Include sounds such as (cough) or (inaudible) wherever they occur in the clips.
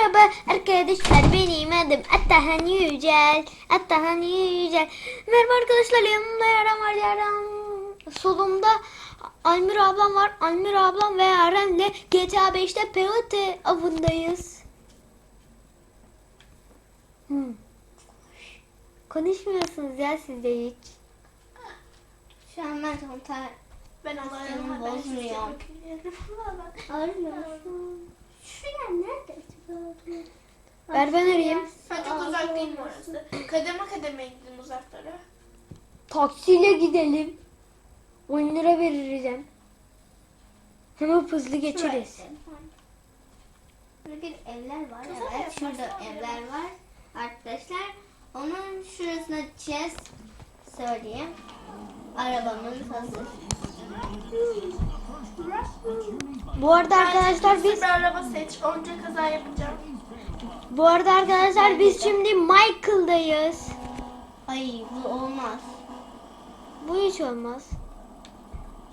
Merhaba arkadaşlar benim adım Atahan Yücel. Atahan Yücel. Merhaba arkadaşlar yanımda Yaren var Yaren. Solumda Almir ablam var. Almir ablam ve Yaren'le GTA 5'te peyote avındayız. Hmm. Konuşmuyorsunuz ya siz de hiç. Şu an ben kontar Ben alıyorum. Ben size bakıyorum. Şuraya nerede acaba? Ver ben arayayım. Ben çok uzak değilim orası. Kademe kademe gidin uzaklara. Taksiyle gidelim. 10 lira veririz. Hemen hızlı geçeriz. Burada bir evler var. Kızım Evet şurada yaparsan evler var. Arkadaşlar onun şurasına gideceğiz. Söyleyeyim. Arabamız hazır. Bu arada arkadaşlar biz bir araba seç. Onca kaza yapacağım. bu arada arkadaşlar biz şimdi Michael'dayız. Ay bu olmaz. Bu hiç olmaz.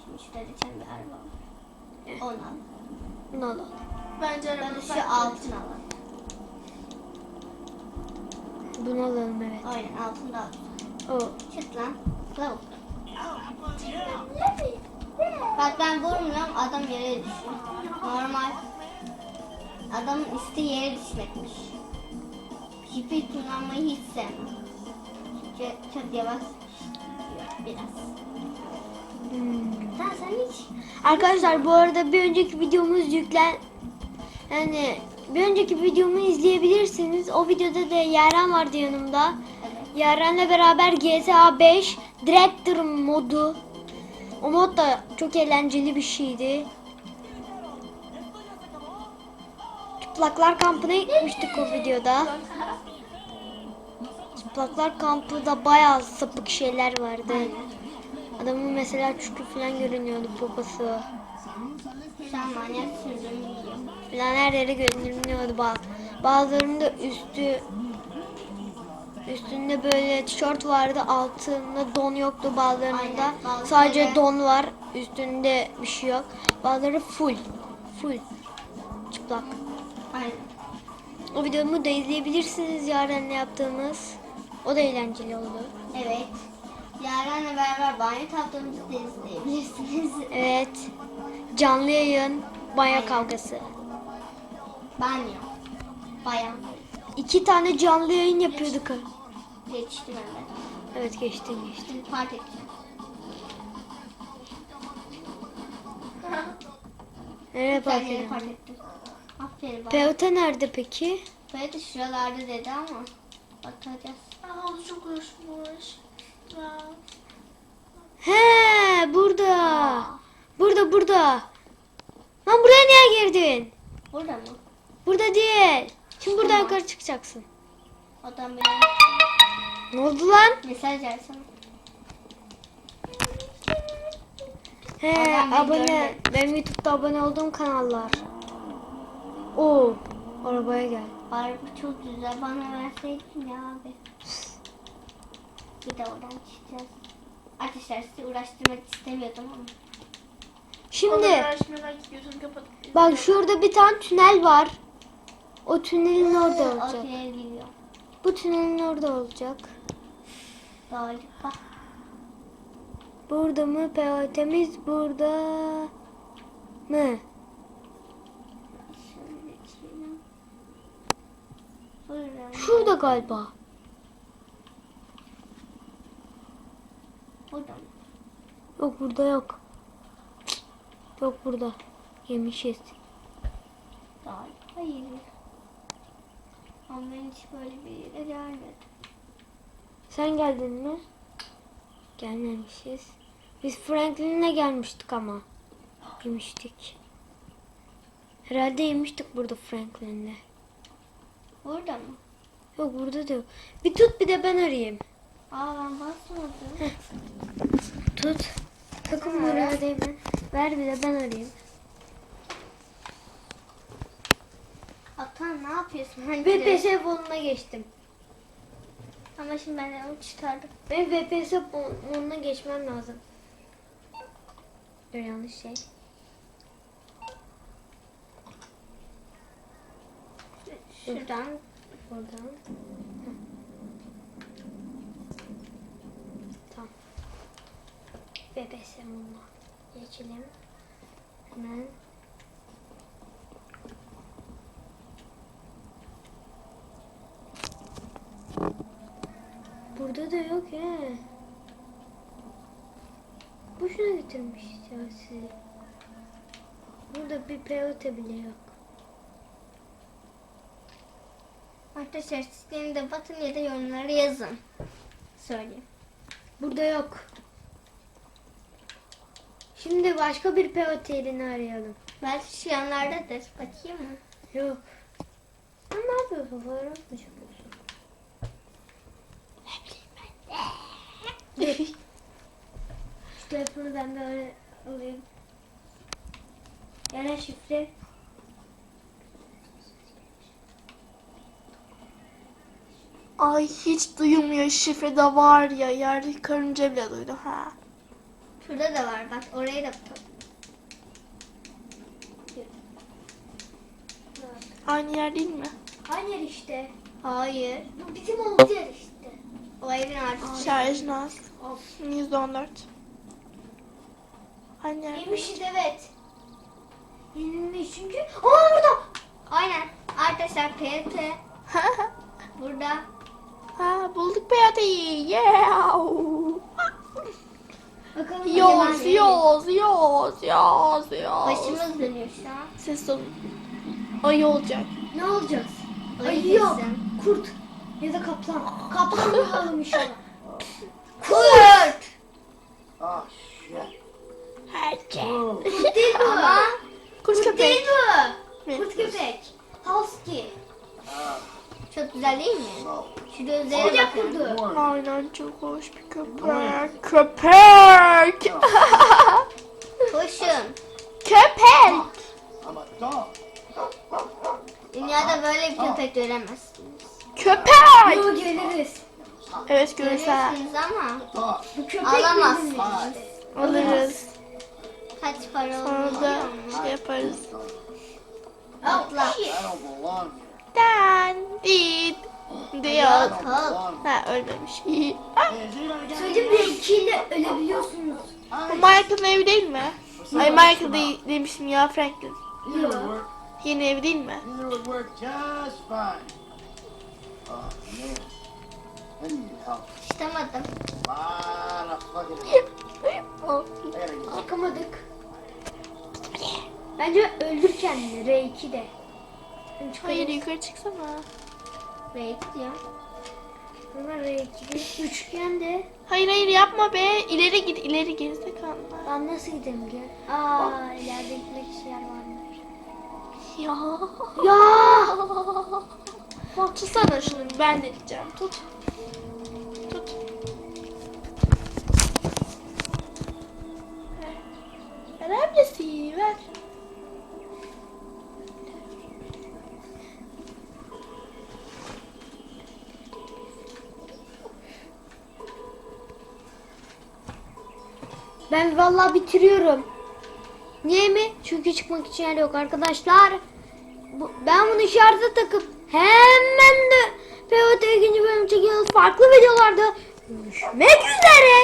Şimdi şurada geçen bir araba var. Onu al. Ne olur. Bence Ben araba de şu altın alalım. Bunu alalım evet. Aynen altında al. O. Çık lan. Lavuk. Bak ben vurmuyorum adam yere düşüyor. Normal. Adamın üstü yere düşmekmiş. Hipi kullanmayı hiç sevmem. Çünkü çok yavaş biraz. Hmm. Sen sen hiç Arkadaşlar bu arada bir önceki videomuz yüklen yani bir önceki videomu izleyebilirsiniz. O videoda da Yaren vardı yanımda. evet. Yaren'le beraber GTA 5 Director modu. O mod da çok eğlenceli bir şeydi. Çıplaklar kampına gitmiştik o videoda. Çıplaklar kampında bayağı sapık şeyler vardı. Adamın mesela çükü falan görünüyordu poposu. Şu an manyak sürdüğümü yiyor. Falan her yere görünüyordu bazı. Bazılarında üstü üstünde böyle tişört vardı altında don yoktu bazılarında. Aynen, Sadece don var üstünde bir şey yok. Bazıları full full çıplak. Aynen. O videomu da izleyebilirsiniz Yaren'le yaptığımız. O da eğlenceli oldu. Evet. Yaren'le beraber banyo tatlımızı da izleyebilirsiniz. (laughs) Evet. Canlı yayın, banyo kavgası. Banyo. Bayan. İki tane canlı yayın yapıyorduk. Geçtim hemen. Evet geçti geçti. Şimdi park edeceğim. Nereye park Güzel yere park ettim. Aferin bana. Peyote nerede peki? Böyle de şuralarda dedi ama bakacağız. Aa çok uğraşmış. Ya. He burada. Burada burada. Lan buraya niye girdin? Burada mı? Burada değil. Şimdi buradan yukarı çıkacaksın. Adam beni Ne oldu lan? mesaj versene. He Adam abone. gördü. Benim YouTube'da abone olduğum kanallar. Oo. Arabaya gel. Araba çok güzel bana verseydin ya abi. Bir de oradan çıkacağız. Arkadaşlar sizi uğraştırmak istemiyordum ama. Şimdi bak şurada bir tane tünel var. O tünelin orada olacak. Bu tünelin orada olacak. Galiba. Burada mı? Peyotemiz burada mı? Şurada galiba. Burada mı? Yok burada yok. Yok burada. Yemişiz. Galiba hayır. Ama ben hiç böyle bir yere gelmedim. Sen geldin mi? Gelmemişiz. Biz Franklin'le gelmiştik ama. Yemiştik. Herhalde yemiştik burada Franklin'le. Burada mı? Yok burada da yok. Bir tut bir de ben arayayım. Aa ben basmadım. Tut. Takım oraya değme. Ver bir de ben arayayım. Atan ne yapıyorsun? Hani VPS fonuna geçtim. Ama şimdi ben onu çıkardım. Ben VPS fonuna geçmem lazım. Dur yanlış şey. Şuradan Buradan. Tamam. BBS bununla. Geçelim. Hemen. Burada da yok he. Boşuna getirmiş ya sizi. Burada bir peyote bile yok. arkadaşlar sizlerin de batın ya da yorumlara yazın. Söyleyeyim. Burada yok. Şimdi başka bir peyote yerini arayalım. Belki şu yanlardadır. Bakayım mı? Yok. Sen ne yapıyorsun? Fotoğraf mı çekiyorsun? Ne bileyim ben. Dur. Şu telefonu ben böyle alayım. Yani şifre. Ay hiç duyulmuyor şifre de var ya. Yerde karınca bile duydu ha. Şurada da var bak oraya da. Aynı yer değil mi? Aynı yer işte. Hayır. Bu bizim olduğu yer işte. O evin artık. Şarjın az. Of. %14. Aynı yer. Yemişiz evet. Yenilmiş çünkü. Aa burada. Aynen. Arkadaşlar PRT (laughs) burada. ha bulduk Beyate'yi. Yeah. Bakalım. Yoz, yoz, yoz, yoz, yoz. Başımız dönüyor şu an. Ses olun. Ayı olacak. Ne olacağız? Ayı Ayı yok. Kurt. Ya da kaplan. Kaplan bulalım inşallah. Kurt. Oh shit. Herkes. Kurt değil bu. Ama Kurt Kurt değil bu. Kurt köpek. Husky. çok güzel değil mi? Şu gözlere bakın. Aynen çok hoş bir köpek. Köpek. Koşun. köpek. Dünyada böyle bir köpek göremezsiniz. Köpek. Yo geliriz. Evet görürsen Görürsünüz ama. Bu köpek Alamazsın. bizim işte. alırız. kaç para Sonra olduğunu da şey yaparız. Atla. Dan dit diyor. Ha ölmemiş. Söyleyeyim mi? İkiyle ölebiliyorsunuz. Bu Michael'ın evi değil mi? Ay Michael değil, demiştim ya Franklin. Yeni evi değil mi? Either would work just fine. Man. I need help. Çıkamadım. lot of fucking help. I gotta get Çıkamadık. Bence öldür kendini R2'de. Ben çıkarım. Hayır yukarı çıksana. Bekliyorum. Ama R2'de üçgende. Hayır hayır yapma be. İleri git ileri gerizekalı. Ben nasıl gideyim gel? Aa ileride gitmek için yer varmış. Ya. Ya! (laughs) Bak tutsana şunu ben de gideceğim. Tut. Tut. Ver. Ver ablası ver. Ben vallahi bitiriyorum. Niye mi? Çünkü çıkmak için yer yok arkadaşlar. Bu, ben bunu şarja takıp hemen de POT ikinci bölüm çekiyoruz. Farklı videolarda görüşmek üzere.